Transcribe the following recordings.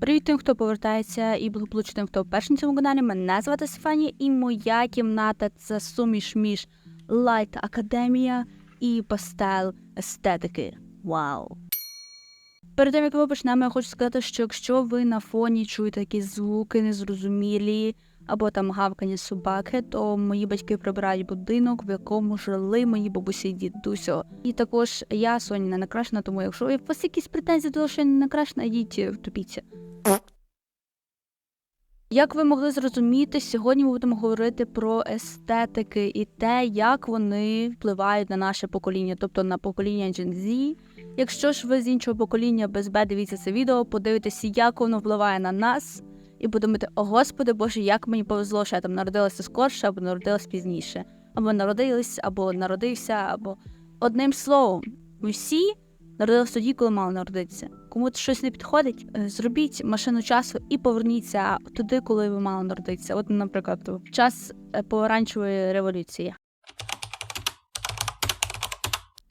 Привіт тим, хто повертається, і благополучно тим, хто вперше на цьому каналі. Мене звати Стефанія, і моя кімната це суміш між Light Академія і пастел естетики. Вау! Перед тим, як ми почнемо, я хочу сказати, що якщо ви на фоні чуєте якісь звуки незрозумілі або там гавкання собаки, то мої батьки прибирають будинок, в якому жили мої бабусі і дідусю. І також я Соня не накрашена, тому якщо у вас якісь претензії до того, що я не накрашена, йдіть втопіться. Як ви могли зрозуміти, сьогодні ми будемо говорити про естетики і те, як вони впливають на наше покоління, тобто на покоління Gen Z. Якщо ж ви з іншого покоління без Б дивіться це відео, подивитеся, як воно впливає на нас, і подумайте, о господи Боже, як мені повезло, що я там народилася скорше або народилась пізніше, або народилась, або народився, або одним словом, ми всі народилися тоді, коли мала народитися. Кому щось не підходить, е, зробіть машину часу і поверніться туди, коли ви мали народитися. От, наприклад, в час е, помаранчевої революції.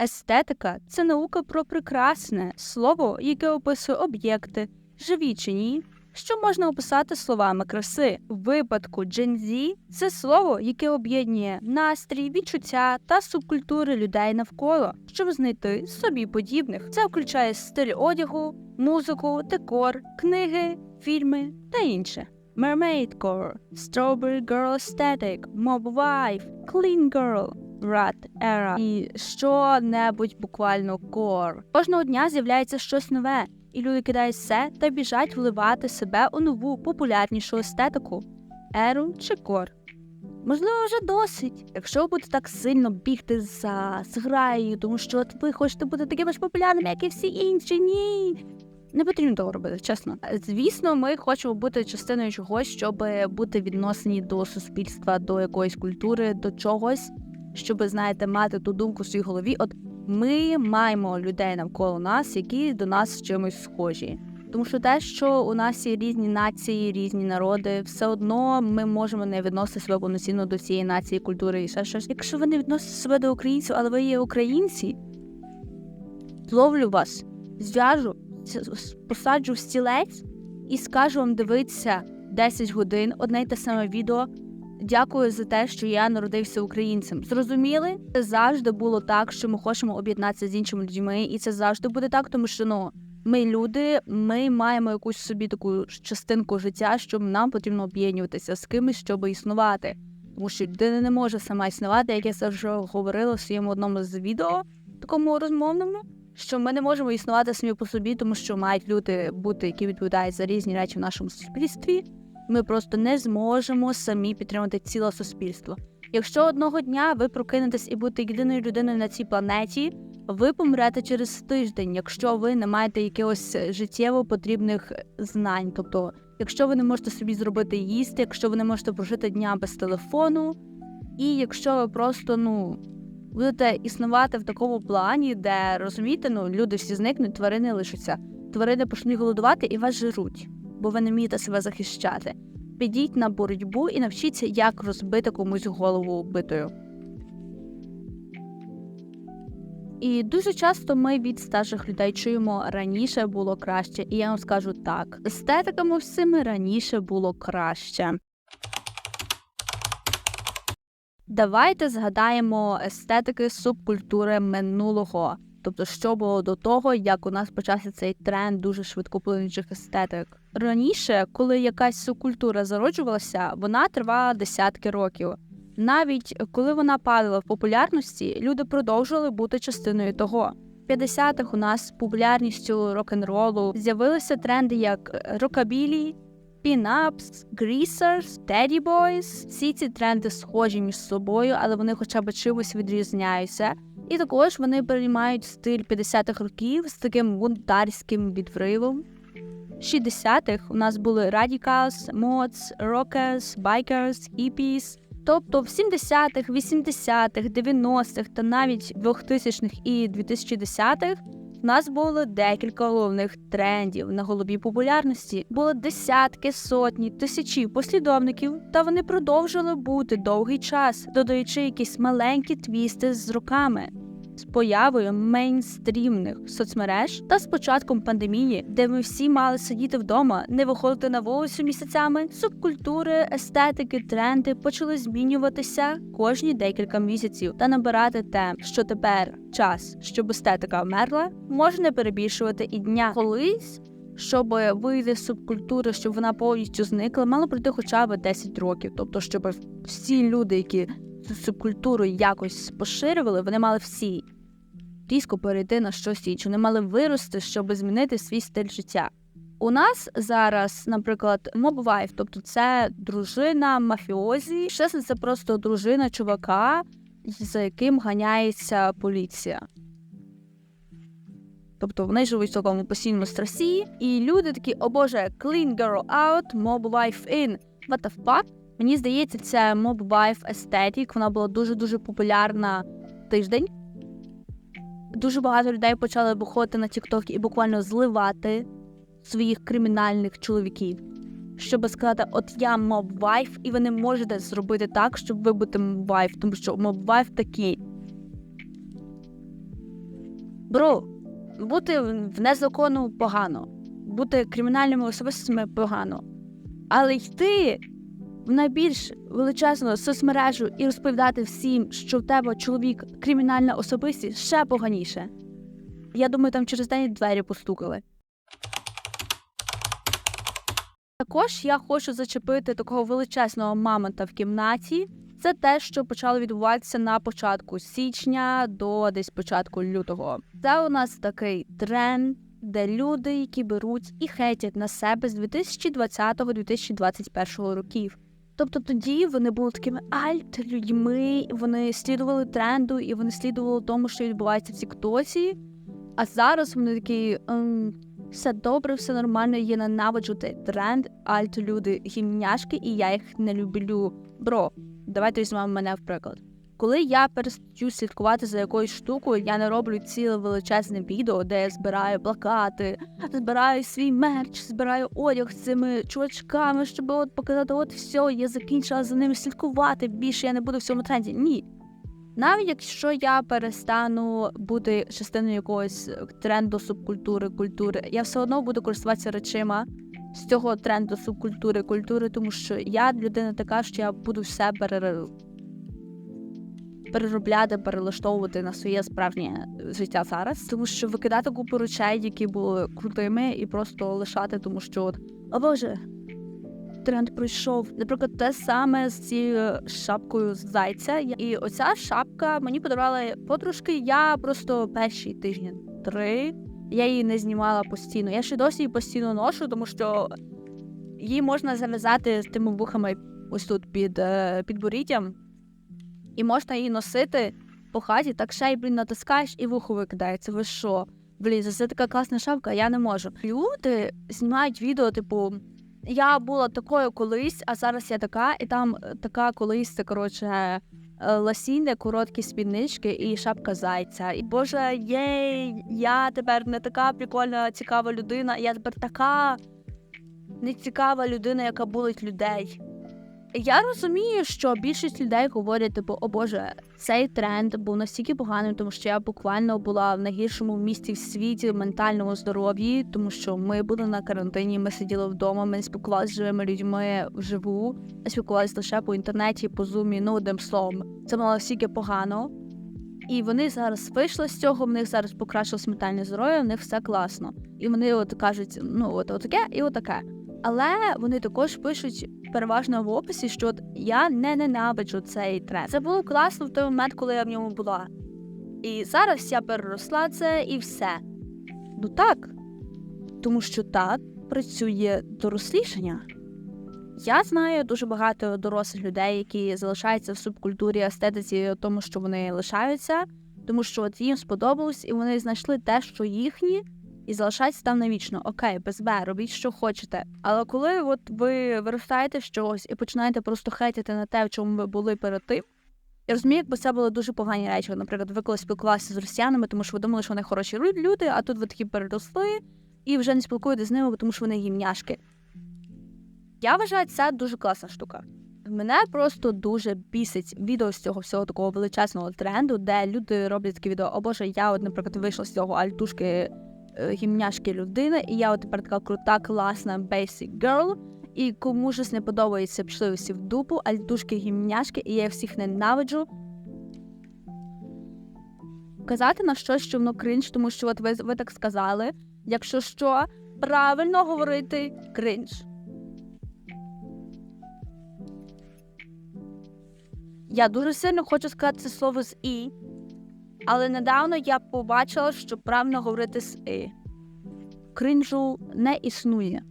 Естетика це наука про прекрасне слово, яке описує об'єкти, живі чи ні, що можна описати словами краси. В випадку Z це слово, яке об'єднує настрій, відчуття та субкультури людей навколо, щоб знайти собі подібних. Це включає стиль одягу, музику, декор, книги, фільми та інше. Mermaid Core, Strawberry Girl Aesthetic, Mob Wife, Clean Girl, Rat Era і що-небудь буквально core. Кожного дня з'являється щось нове, і люди кидають все та біжать вливати себе у нову популярнішу естетику еру чи кор. Можливо, вже досить, якщо ви будете так сильно бігти за зграєю, тому що от ви хочете бути такими ж популярними, як і всі інші. Ні. Не потрібно того робити, чесно. Звісно, ми хочемо бути частиною чогось, щоб бути відносені до суспільства, до якоїсь культури, до чогось, щоб, знаєте, мати ту думку в своїй голові. От ми маємо людей навколо нас, які до нас чимось схожі. Тому що те, що у нас є різні нації, різні народи, все одно ми можемо не відносити себе повноцінно до цієї нації, культури і ще щось. Якщо ви не відносите себе до українців, але ви є українці, зловлю вас, зв'яжу, посаджу в стілець і скажу вам дивитися 10 годин одне й те саме відео. Дякую за те, що я народився українцем. Зрозуміли? Це завжди було так, що ми хочемо об'єднатися з іншими людьми, і це завжди буде так, тому що ну ми люди, ми маємо якусь собі таку частинку життя, що нам потрібно об'єднуватися з кимось, щоб існувати. Тому що людина не може сама існувати, як я це вже говорила в своєму одному з відео, такому розмовному, що ми не можемо існувати самі по собі, тому що мають люди бути, які відповідають за різні речі в нашому суспільстві. Ми просто не зможемо самі підтримати ціле суспільство. Якщо одного дня ви прокинетесь і будете єдиною людиною на цій планеті, ви помрете через тиждень, якщо ви не маєте якихось життєво потрібних знань. Тобто, якщо ви не можете собі зробити їсти, якщо ви не можете прожити дня без телефону, і якщо ви просто ну будете існувати в такому плані, де розумієте, ну люди всі зникнуть, тварини лишаться. Тварини почнуть голодувати і вас жируть, бо ви не вмієте себе захищати. Підіть на боротьбу і навчіться, як розбити комусь голову битою. І дуже часто ми від старших людей чуємо раніше було краще, і я вам скажу так: естетиками всіми раніше було краще. Давайте згадаємо естетики субкультури минулого. Тобто, що було до того, як у нас почався цей тренд дуже швидкоплинучих естетик. Раніше, коли якась субкультура зароджувалася, вона тривала десятки років. Навіть коли вона падала в популярності, люди продовжували бути частиною того. В 50-х у нас з популярністю рок-н-ролу з'явилися тренди як рокабілі, пінапс, грісерс, теді бойс. Всі ці тренди схожі між собою, але вони хоча б чимось відрізняються. І також вони приймають стиль 50-х років з таким бунтарським відривом. 60-х у нас були Radicals, Mods, Rockers, Bikers, Hippies. Тобто в 70-х, 80-х, 90-х та навіть 2000-х і 2010-х нас було декілька головних трендів на голубій популярності. Було десятки, сотні, тисячі послідовників, та вони продовжили бути довгий час, додаючи якісь маленькі твісти з роками. З появою мейнстрімних соцмереж та з початком пандемії, де ми всі мали сидіти вдома, не виходити на вулицю місяцями, субкультури, естетики, тренди почали змінюватися кожні декілька місяців та набирати тем, що тепер час, щоб естетика вмерла, може не перебільшувати і дня. Колись щоб вийти з субкультури, щоб вона повністю зникла, мало пройти хоча б 10 років. Тобто, щоб всі люди, які цю субкультуру якось поширювали, вони мали всі різко перейти на щось інше. Вони мали вирости, щоб змінити свій стиль життя. У нас зараз, наприклад, мобвайф, тобто це дружина мафіозі. Чесно, це просто дружина чувака, за яким ганяється поліція. Тобто вони живуть в такому постійному стресі, і люди такі, о боже, clean girl out, mob wife in. What the fuck? Мені здається, ця mob wife aesthetic, вона була дуже-дуже популярна тиждень. Дуже багато людей почали виходити на TikTok і буквально зливати своїх кримінальних чоловіків, щоб сказати, от я mob wife, і ви не можете зробити так, щоб ви бути mob wife, тому що mob wife такі. Бро, бути в незаконну погано, бути кримінальними особистостями погано. Але йти найбільш величезну соцмережу і розповідати всім, що в тебе чоловік кримінальна особистість, ще поганіше. Я думаю, там через день двері постукали. Також я хочу зачепити такого величезного мамонта в кімнаті. Це те, що почало відбуватися на початку січня до десь початку лютого. Це у нас такий тренд, де люди, які беруть і хейтять на себе з 2020-2021 років. Тобто тоді вони були такими альт-людьми, вони слідували тренду і вони слідували тому, що відбувається в Тіктосі. А зараз вони такі ем, все добре, все нормально, я ненавиджу цей тренд, альт-люди гімняшки, і я їх не люблю. Бро, давайте візьмемо мене в приклад. Коли я перестаю слідкувати за якоюсь штукою, я не роблю ціле величезне відео, де я збираю плакати, збираю свій мерч, збираю одяг з цими чувачками, щоб от показати, от все, я закінчила за ними слідкувати. Більше я не буду в цьому тренді. Ні. Навіть якщо я перестану бути частиною якогось тренду субкультури, культури, я все одно буду користуватися речима з цього тренду субкультури, культури, тому що я людина така, що я буду все перер... переробляти, перелаштовувати на своє справжнє життя зараз, тому що викидати купу речей, які були крутими, і просто лишати, тому що о Боже. Тренд пройшов. Наприклад, те саме з цією шапкою з зайця. І оця шапка мені подарували подружки. Я просто перші тижні три я її не знімала постійно. Я ще досі її постійно ношу, тому що її можна зав'язати з тими вухами ось тут під е, підборіддям, і можна її носити по хаті, так ще й блін, натискаєш і вухо викидається. Ви що? Блін, це така класна шапка, я не можу. Люди знімають відео, типу. Я була такою колись, а зараз я така, і там е, така колись це коротше е, ласіння, короткі спіднички і шапка зайця. І боже, єй, я тепер не така прикольна, цікава людина. Я тепер така нецікава людина, яка булить людей. Я розумію, що більшість людей говорять, типу, о Боже, цей тренд був настільки поганим, тому що я буквально була в найгіршому місці в світі ментальному здоров'ї, тому що ми були на карантині, ми сиділи вдома, ми не спілкувалися з живими людьми вживу, спілкувалися лише по інтернеті, по зумі, ну одним словом. Це було настільки погано. І вони зараз вийшли з цього, в них зараз покращилось ментальне здоров'я, в них все класно. І вони от кажуть, ну от таке і отаке. Але вони також пишуть переважно в описі, що от я не ненавиджу цей тренд. Це було класно в той момент, коли я в ньому була. І зараз я переросла це і все. Ну так, тому що так працює дорослішання. Я знаю дуже багато дорослих людей, які залишаються в субкультурі естетиці, тому що вони лишаються, тому що от їм сподобалось, і вони знайшли те, що їхні, і залишаються там навічно. Окей, без Б, робіть, що хочете. Але коли от ви виростаєте чогось і починаєте просто хейтити на те, в чому ви були перед тим, я розумію, якби це були дуже погані речі. Наприклад, ви коли спілкувалися з росіянами, тому що ви думали, що вони хороші люди, а тут ви такі переросли і вже не спілкуєтеся з ними, тому що вони гімняшки. Я вважаю, це дуже класна штука. Мене просто дуже бісить відео з цього всього такого величезного тренду, де люди роблять такі відео. О боже, я от, наприклад, вийшла з цього альтушки гімняшки людини, і я от тепер така крута, класна basic girl. І кому щось не подобається, пішли всі в дупу, альтушки гімняшки, і я всіх ненавиджу. Казати на щось, що воно кринж, тому що от ви, ви так сказали. Якщо що, правильно говорити кринж. Я дуже сильно хочу сказати це слово з І, але недавно я побачила, що правильно говорити з І. Кринжу не існує.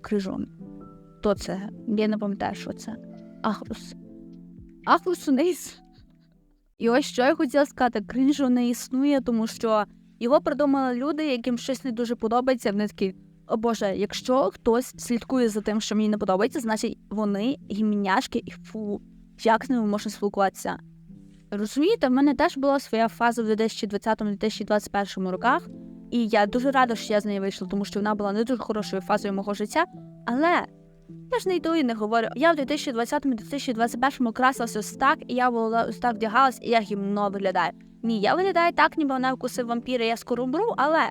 Крижон. Хто це? Я не пам'ятаю, що це. Ахрус. Ахрусу не існує. І ось що я хотіла сказати: кринжу не існує, тому що його придумали люди, яким щось не дуже подобається. Вони такі, о Боже, якщо хтось слідкує за тим, що мені не подобається, значить вони гімняшки і фу, як з ними можна спілкуватися. Розумієте, в мене теж була своя фаза в 2020-2021 роках, і я дуже рада, що я з неї вийшла, тому що вона була не дуже хорошою фазою мого життя. Але я ж не йду і не говорю. Я в 2020-2021 красилася ось так, і я була ось так вдягалась, і я гімно виглядаю. Ні, я виглядаю так, ніби вона вкусив вампіра, я скоро умру, але.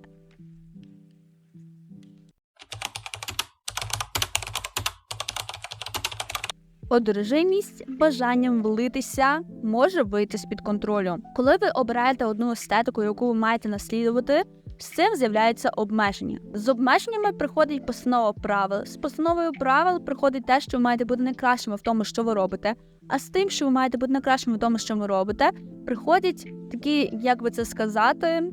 Одержимість бажанням влитися може вийти з під контролю. Коли ви обираєте одну естетику, яку ви маєте наслідувати, з цим з'являються обмеження. З обмеженнями приходить постанова правил. З постановою правил приходить те, що ви маєте бути найкращими в тому, що ви робите. А з тим, що ви маєте бути найкращими в тому, що ви робите, приходять такі, як би це сказати,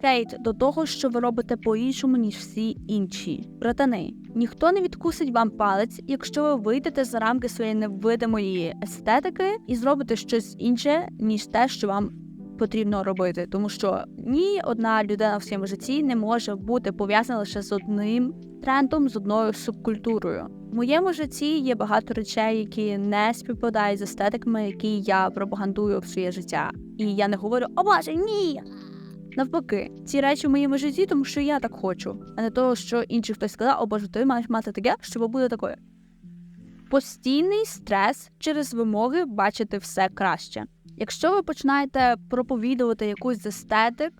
хейт до того, що ви робите по-іншому, ніж всі інші. Братани, ніхто не відкусить вам палець, якщо ви вийдете за рамки своєї невидимої естетики і зробите щось інше, ніж те, що вам потрібно робити. Тому що ні одна людина в своєму житті не може бути пов'язана лише з одним трендом, з одною субкультурою. В моєму житті є багато речей, які не співпадають з естетиками, які я пропагандую в своє життя. І я не говорю о боже, ні. Навпаки, ці речі в моєму житті, тому що я так хочу, а не того, що інший хтось сказав, о боже, ти маєш мати таке, щоб бути такою. Постійний стрес через вимоги бачити все краще. Якщо ви починаєте проповідувати якусь естетик,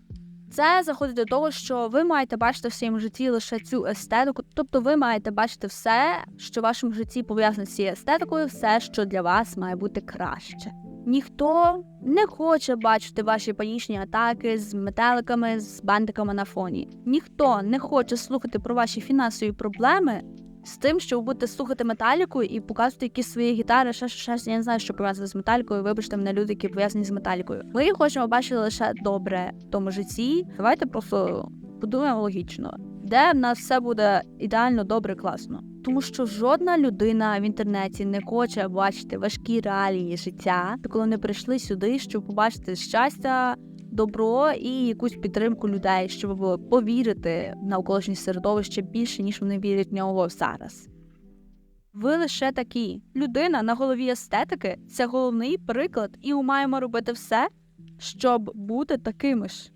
це заходить до того, що ви маєте бачити в своєму житті лише цю естетику, тобто ви маєте бачити все, що в вашому житті пов'язане з цією естетикою, все, що для вас має бути краще. Ніхто не хоче бачити ваші панічні атаки з метеликами, з бантиками на фоні. Ніхто не хоче слухати про ваші фінансові проблеми з тим, що ви будете слухати металіку і показувати якісь свої гітари. Ще ще я не знаю, що пов'язане з металікою. Вибачте мене люди, які пов'язані з металікою. Ми хочемо бачити лише добре в тому житті. Давайте просто подумаємо логічно, де в нас все буде ідеально добре, класно. Тому що жодна людина в інтернеті не хоче бачити важкі реалії життя, коли вони прийшли сюди, щоб побачити щастя, добро і якусь підтримку людей, щоб повірити в навколишнє середовище більше, ніж вони вірять в нього зараз. Ви лише такі. Людина на голові естетики це головний приклад, і ми маємо робити все, щоб бути такими ж.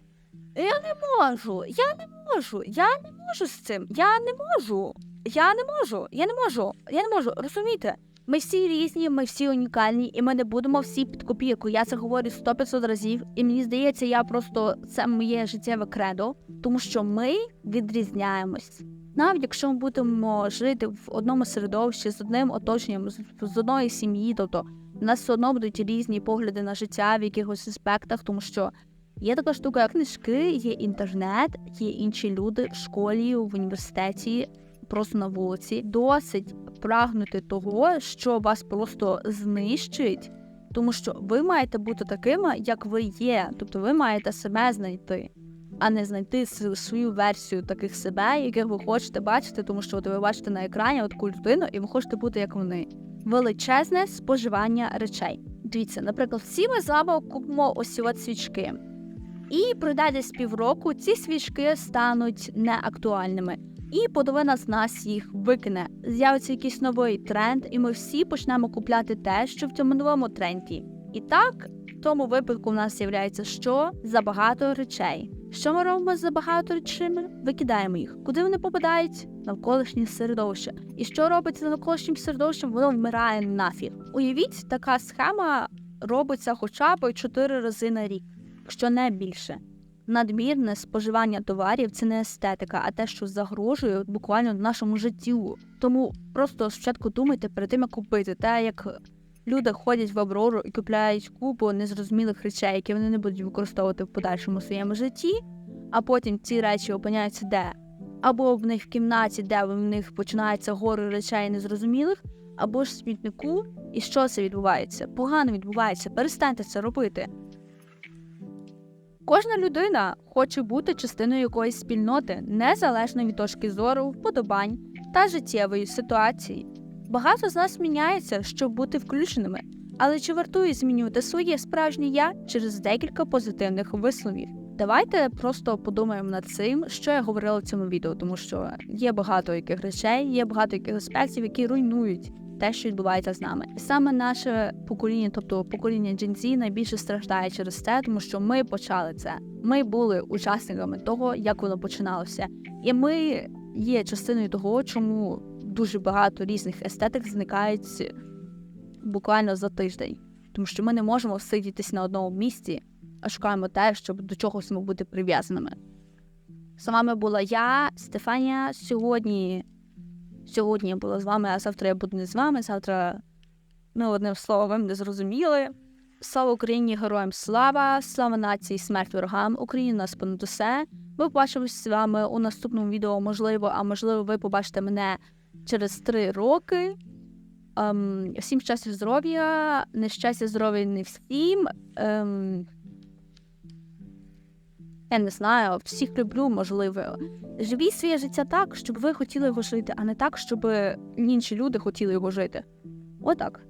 Я не можу, я не можу, я не можу з цим, я не можу. Я не можу, я не можу, я не можу. Розумієте? Ми всі різні, ми всі унікальні, і ми не будемо всі під копійку. Я це говорю 100-500 разів, і мені здається, я просто це моє життєве кредо, тому що ми відрізняємось. Навіть якщо ми будемо жити в одному середовищі з одним оточенням, з, одної сім'ї, тобто у нас все одно будуть різні погляди на життя в якихось аспектах, тому що є така штука, як книжки, є інтернет, є інші люди в школі, в університеті просто на вулиці, досить прагнути того, що вас просто знищить, тому що ви маєте бути такими, як ви є. Тобто ви маєте себе знайти, а не знайти свою версію таких себе, яких ви хочете бачити, тому що от ви бачите на екрані таку людину, і ви хочете бути як вони. Величезне споживання речей. Дивіться, наприклад, всі ми з вами купимо ось от свічки. І пройде десь півроку ці свічки стануть неактуальними і половина з нас їх викине. З'явиться якийсь новий тренд, і ми всі почнемо купляти те, що в цьому новому тренді. І так в тому випадку в нас з'являється що? Забагато речей. Що ми робимо з забагато речами? Викидаємо їх. Куди вони попадають? Навколишнє середовище. І що робиться з навколишнім середовищем? Воно вмирає нафіг. Уявіть, така схема робиться хоча б 4 рази на рік, якщо не більше. Надмірне споживання товарів це не естетика, а те, що загрожує буквально нашому життю. Тому просто спочатку думайте перед тим, як купити, те, як люди ходять в Аврору і купляють купу незрозумілих речей, які вони не будуть використовувати в подальшому своєму житті, а потім ці речі опиняються де? Або в них в кімнаті, де в них починаються гори речей незрозумілих, або ж смітнику. І що це відбувається? Погано відбувається. Перестаньте це робити. Кожна людина хоче бути частиною якоїсь спільноти, незалежно від точки зору, вподобань та життєвої ситуації. Багато з нас міняється, щоб бути включеними, але чи вартує змінювати своє справжнє я через декілька позитивних висловів? Давайте просто подумаємо над цим, що я говорила в цьому відео, тому що є багато яких речей, є багато яких аспектів, які руйнують те, що відбувається з нами. Саме наше покоління, тобто покоління Gen найбільше страждає через це, тому що ми почали це. Ми були учасниками того, як воно починалося, і ми є частиною того, чому дуже багато різних естетик зникають буквально за тиждень, тому що ми не можемо сидітись на одному місці, а шукаємо те, щоб до чогось ми бути прив'язаними. З вами була я, Стефанія. Сьогодні Сьогодні я була з вами, а завтра я буду не з вами. Завтра, ну, одним словом, мене зрозуміли. Слава Україні, героям слава, слава нації, смерть ворогам, Україна нас понад усе. Ми побачимось з вами у наступному відео, можливо, а можливо, ви побачите мене через три роки. Ем, всім щастя, здоров'я, нещастя, здоров'я не всім. Ем, я не знаю, всіх люблю, можливо. Живіть своє життя так, щоб ви хотіли його жити, а не так, щоб інші люди хотіли його жити. Отак.